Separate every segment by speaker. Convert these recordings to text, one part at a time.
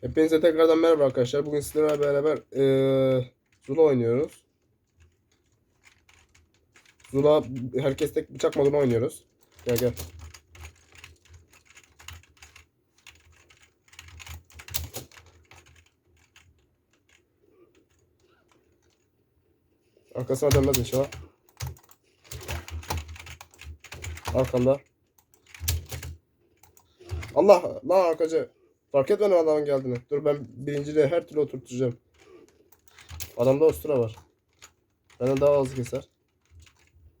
Speaker 1: Hepinize tekrardan merhaba arkadaşlar. Bugün sizlerle beraber eee Zula oynuyoruz. Zula herkes tek bıçak modunu oynuyoruz. Gel gel. Arkasına dönmez inşallah. Arkamda. Allah lan arkacı. Fark etmedim adamın geldiğini. Dur ben birinciliğe her türlü oturtacağım. Adamda ostura var. Benden daha hızlı keser.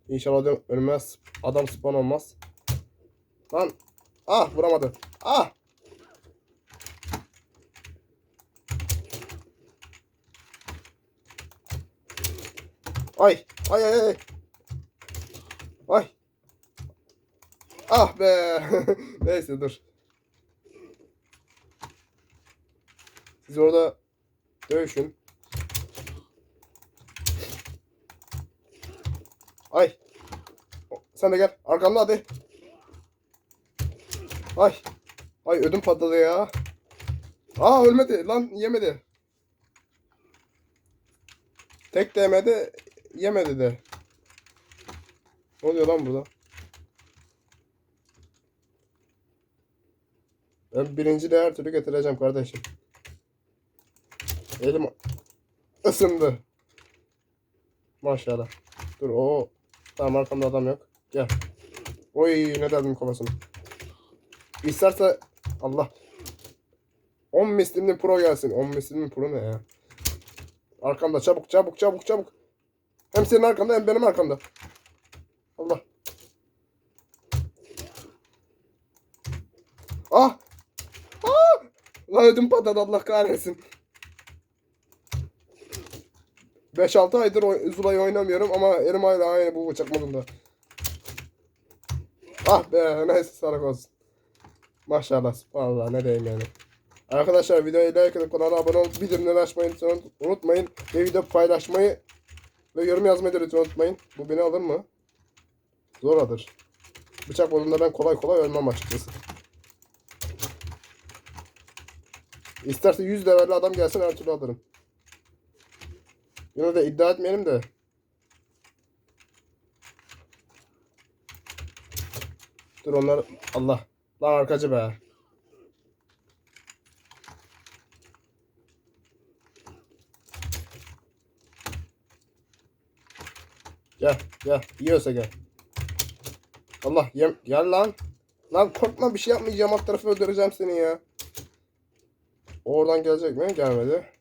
Speaker 1: İnşallah ölmez. Adam spawn olmaz. Lan. Ah vuramadı. Ah. Ay. Ay ay ay. Ay. Ah be. Neyse dur. Siz orada dövüşün. Ay. Sen de gel. Arkamda hadi. Ay. Ay ödüm patladı ya. Aa ölmedi lan yemedi. Tek demedi yemedi de. Ne oluyor lan burada? Ben birinci de her türlü getireceğim kardeşim. Elim ısındı. Maşallah. Dur o. Tamam arkamda adam yok. Gel. Oy ne derdim kafasını. İsterse Allah. 10 mislimli pro gelsin. 10 mislimli pro ne ya? Arkamda çabuk çabuk çabuk çabuk. Hem senin arkanda hem benim arkamda. Allah. Ah. Ah. Lan ödüm patladı Allah kahretsin. 5-6 aydır oy- Zula'yı oynamıyorum ama elim hala aynı bu bıçak modunda. Ah be neyse sağlık olsun. Maşallah vallahi ne diyeyim yani. Arkadaşlar videoyu like edip kanala abone olup bildirimleri açmayı lütfen unutmayın. Ve video paylaşmayı ve yorum yazmayı da lütfen unutmayın. Bu beni alır mı? Zor alır. Bıçak modunda ben kolay kolay ölmem açıkçası. İsterse 100 levelli adam gelsin her türlü alırım. Yine de iddia etmeyelim de. Dur onlar Allah. Lan arkacı be. Gel gel yiyorsa gel. Allah yem gel lan. Lan korkma bir şey yapmayacağım alt tarafı öldüreceğim seni ya. Oradan gelecek mi? Gelmedi.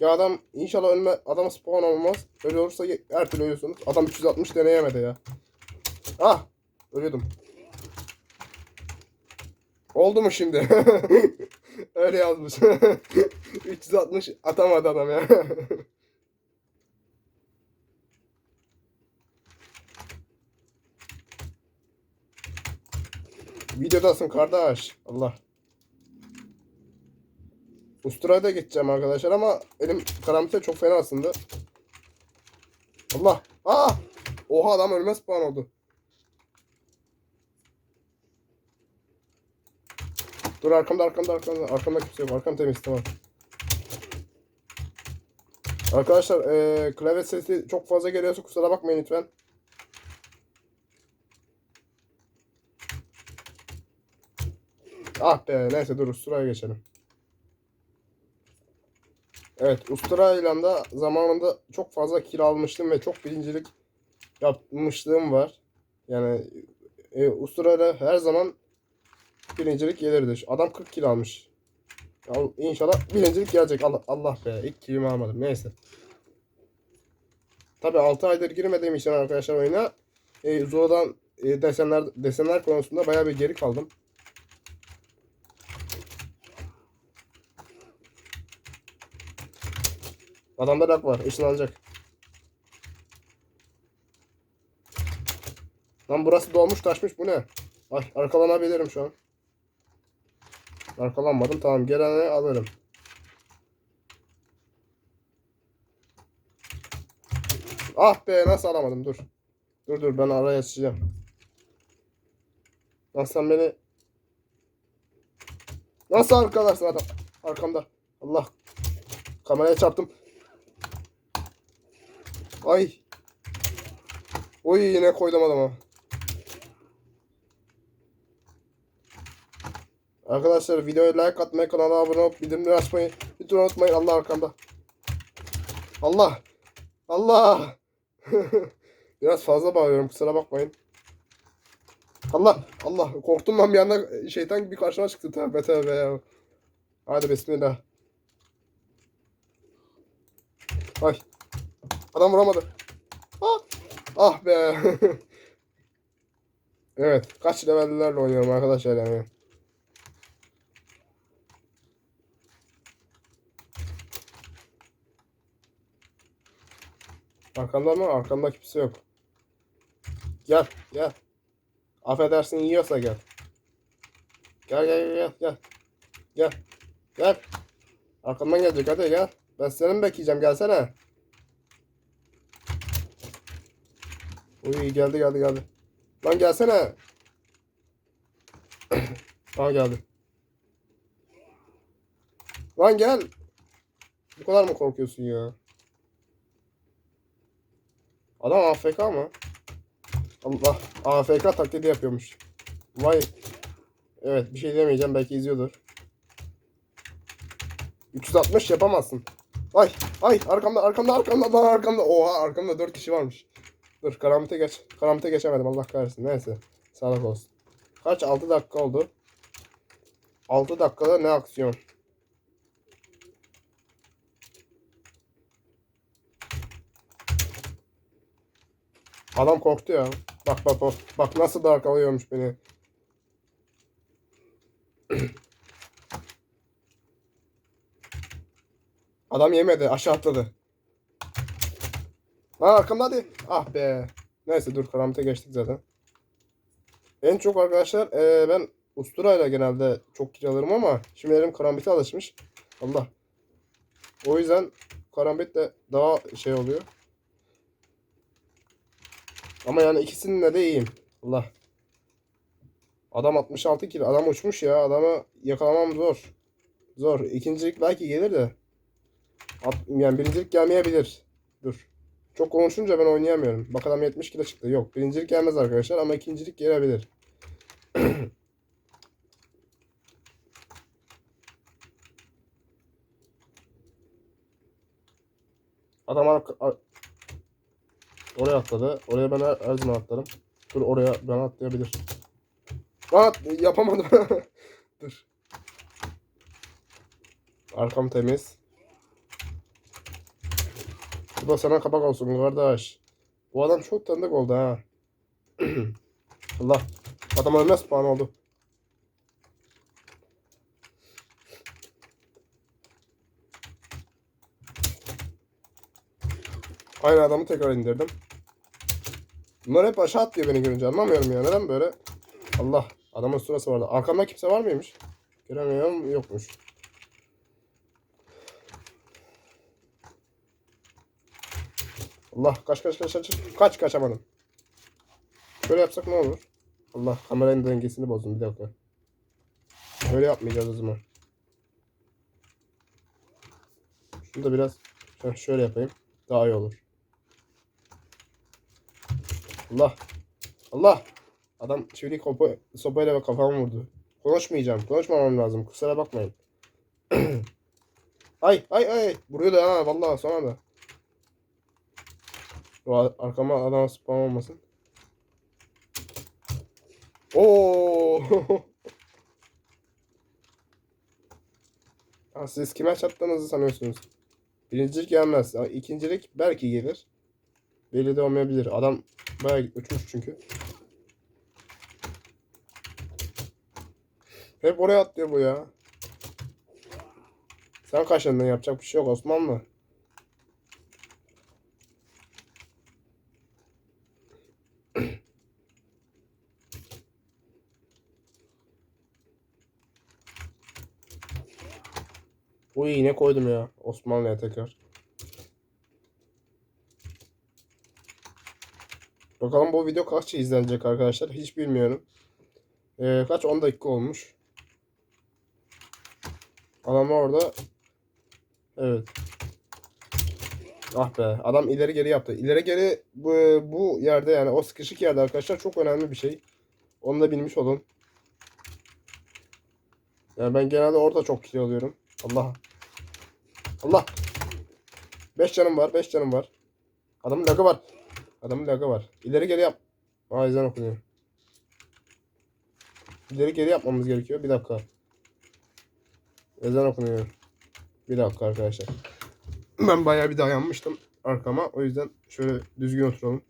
Speaker 1: Ya adam inşallah ölme adam spawn olmaz. Öyle olursa her türlü ölüyorsunuz. Adam 360 deneyemedi ya. Ah! Ölüyordum. Oldu mu şimdi? Öyle yazmış. 360 atamadı adam ya. Videodasın kardeş. Allah. Ustura'ya da gideceğim arkadaşlar ama elim karamite çok fena aslında. Allah. Aa! Oha adam ölmez spawn oldu. Dur arkamda arkamda arkamda. Arkamda kimse yok. Arkam temiz tamam. Arkadaşlar eee klavye sesi çok fazla geliyorsa kusura bakmayın lütfen. Ah be neyse dur Ustura'ya geçelim. Evet Ustura'yla da zamanında çok fazla kiralamıştım ve çok birincilik yapmışlığım var. Yani e, Ustura'yla her zaman birincilik gelirdi. Adam 40 kilo almış. Al- İnşallah birincilik gelecek. Allah, Allah be ilk kilimi almadım. Neyse. Tabi 6 aydır girmediğim için arkadaşlar oyuna e, Zula'dan e, desenler desenler konusunda bayağı bir geri kaldım. Adamda lag var. Işınlanacak. Lan burası dolmuş taşmış. Bu ne? Ay arkalanabilirim şu an. Arkalanmadım. Tamam. Geleni alırım. Ah be nasıl alamadım dur. Dur dur ben araya açacağım. Lan sen beni Nasıl arkadaşlar adam? arkamda. Allah. Kameraya çarptım. Ay. Oy yine koydum adama. Arkadaşlar videoya like atmayı, kanala abone olup bildirimleri açmayı lütfen unutmayın. Allah arkamda. Allah. Allah. Biraz fazla bağırıyorum kusura bakmayın. Allah. Allah. Korktum lan bir anda şeytan gibi karşıma çıktı. Tövbe tövbe ya. Hadi bismillah. Ay. Adam vuramadı. Ah, ah be. evet. Kaç levellerle oynuyorum arkadaşlar yani. Arkamda mı? Arkamda kimse yok. Gel, gel. Affedersin yiyorsa gel. Gel gel gel gel. Gel. Gel. Arkamdan gelecek hadi gel. Ben seni bekleyeceğim gelsene. Uy geldi geldi geldi. Lan gelsene. Aa geldi. Lan gel. Bu kadar mı korkuyorsun ya? Adam AFK mı? Allah AFK taklidi yapıyormuş. Vay. Evet bir şey demeyeceğim belki izliyordur. 360 yapamazsın. Ay ay arkamda arkamda arkamda lan arkamda. Oha arkamda 4 kişi varmış. Dur karamite geç. Karamite geçemedim Allah kahretsin. Neyse. Sağlık olsun. Kaç? 6 dakika oldu. 6 dakikada ne aksiyon? Adam korktu ya. Bak bak bak. Bak nasıl da arkalıyormuş beni. Adam yemedi. Aşağı atladı. Lan arkamda hadi. Ah be. Neyse dur karamite geçtik zaten. En çok arkadaşlar eee, ben usturayla genelde çok kill alırım ama şimdi elim karambite alışmış. Allah. O yüzden karambit de daha şey oluyor. Ama yani ikisinin de iyiyim. Allah. Adam 66 kilo. Adam uçmuş ya. Adamı yakalamam zor. Zor. İkincilik belki gelir de. At- Yani birincilik gelmeyebilir. Dur. Çok konuşunca ben oynayamıyorum. Bak adam 70 kilo çıktı. Yok. Birincilik gelmez arkadaşlar ama ikincilik gelebilir. Adam oraya atladı. Oraya ben her, her zaman atlarım. Dur oraya ben atlayabilir. At yapamadım. Dur. Arkam temiz. Bu da sana kapak olsun kardeş. Bu adam çok tanıdık oldu ha. Allah. Adam ölmez puan oldu. Aynı adamı tekrar indirdim. Bunlar hep aşağı atlıyor beni görünce anlamıyorum ya. Neden böyle? Allah. Adamın sırası vardı. Arkamda kimse var mıymış? Göremiyorum. Yokmuş. Allah kaç kaç kaç kaç kaç kaçamadım. Şöyle yapsak ne olur? Allah kameranın dengesini bozdum bir dakika. Öyle yapmayacağız o zaman. Şunu da biraz şöyle yapayım. Daha iyi olur. Allah. Allah. Adam çevik sopa, sopayla ve kafama vurdu. Konuşmayacağım. Konuşmamam lazım. Kusura bakmayın. ay ay ay. Vuruyor da ha vallahi sonra da. Arkama adam spam olmasın. Oo. Ha, siz kime çattığınızı sanıyorsunuz? Birincilik gelmez. İkincilik belki gelir. Belli de olmayabilir. Adam bayağı uçmuş çünkü. Hep oraya atlıyor bu ya. Sen kaşındın yapacak bir şey yok Osmanlı. Bu iğne koydum ya Osmanlı'ya tekrar. Bakalım bu video kaç izlenecek arkadaşlar hiç bilmiyorum. Ee, kaç 10 dakika olmuş. Adam orada. Evet. Ah be. Adam ileri geri yaptı. İleri geri bu, bu yerde yani o sıkışık yerde arkadaşlar çok önemli bir şey. Onu da bilmiş olun. Yani ben genelde orada çok kill alıyorum. Allah. Allah. 5 canım var. 5 canım var. Adamın lagı var. Adamın lagı var. İleri geri yap. Aa ezan okunuyor. İleri geri yapmamız gerekiyor. Bir dakika. Ezan okunuyor. Bir dakika arkadaşlar. Ben bayağı bir dayanmıştım arkama. O yüzden şöyle düzgün oturalım.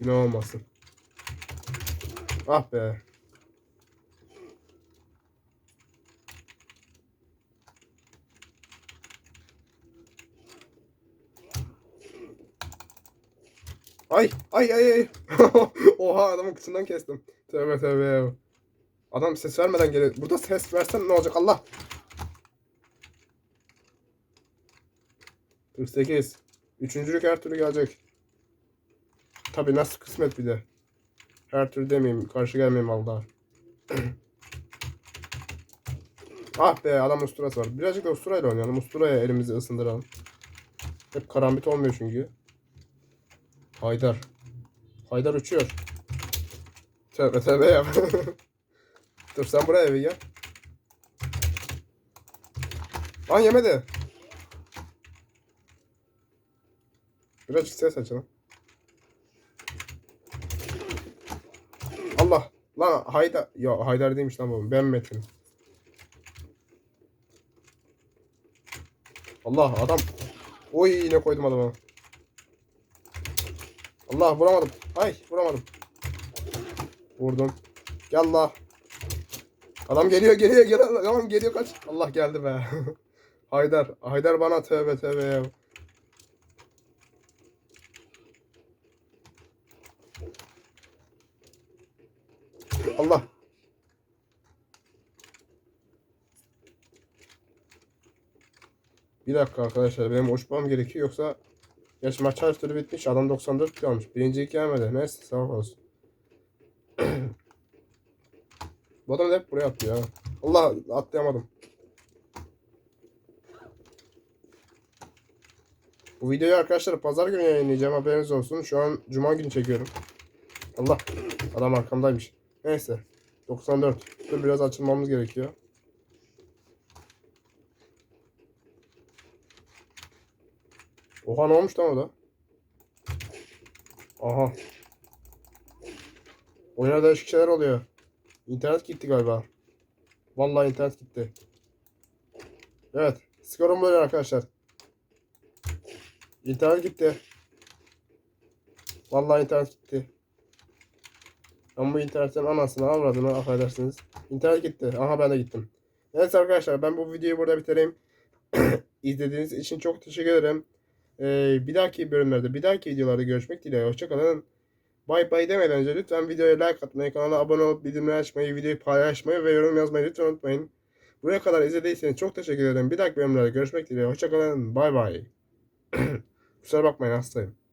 Speaker 1: Günah olmasın. Ah be. Ay ay ay ay. Oha adamın kıçından kestim. Tövbe tövbe. Adam ses vermeden geliyor. Burada ses versen ne olacak Allah. 48. Üçüncülük her türlü gelecek. Tabi nasıl kısmet bir de. Her türlü demeyeyim. Karşı gelmeyeyim Allah. ah be adam usturası var. Birazcık da usturayla oynayalım. Usturaya elimizi ısındıralım. Hep karambit olmuyor çünkü. Haydar. Haydar uçuyor. Tövbe tövbe ya. Dur sen buraya bir gel. Lan yemedi. Birazcık ses açalım. Allah. Lan Haydar. Ya Haydar değilmiş lan bu. Ben Metin. Allah adam. Oy yine koydum adama. Allah vuramadım. Ay vuramadım. Vurdum. Gel la. Adam geliyor geliyor geliyor. Tamam geliyor kaç. Allah geldi be. Haydar. Haydar bana tövbe tövbe ya. Allah. Bir dakika arkadaşlar benim uçmam gerekiyor yoksa Geç maç her türlü bitmiş. Adam 94 kilo almış. Birinci ilk gelmedi. Neyse sağ olsun. Bu adam hep buraya attı ya. Allah atlayamadım. Bu videoyu arkadaşlar pazar günü yayınlayacağım haberiniz olsun. Şu an cuma günü çekiyorum. Allah adam arkamdaymış. Neyse 94. Dur biraz açılmamız gerekiyor. Oha ne olmuş lan orada? Aha. Oyuna değişik şeyler oluyor. İnternet gitti galiba. Vallahi internet gitti. Evet. Skorum böyle arkadaşlar. İnternet gitti. Vallahi internet gitti. Ben bu internetten anasını avradını affedersiniz. İnternet gitti. Aha ben de gittim. Neyse arkadaşlar ben bu videoyu burada bitireyim. İzlediğiniz için çok teşekkür ederim. Ee, bir dahaki bölümlerde, bir dahaki videolarda görüşmek dileğiyle. Hoşçakalın. Bay bay demeden önce lütfen videoya like atmayı, kanala abone olup bildirimleri açmayı, videoyu paylaşmayı ve yorum yazmayı lütfen unutmayın. Buraya kadar izlediyseniz çok teşekkür ederim. Bir dahaki bölümlerde görüşmek dileğiyle. Hoşçakalın. Bay bay. Kusura bakmayın hastayım.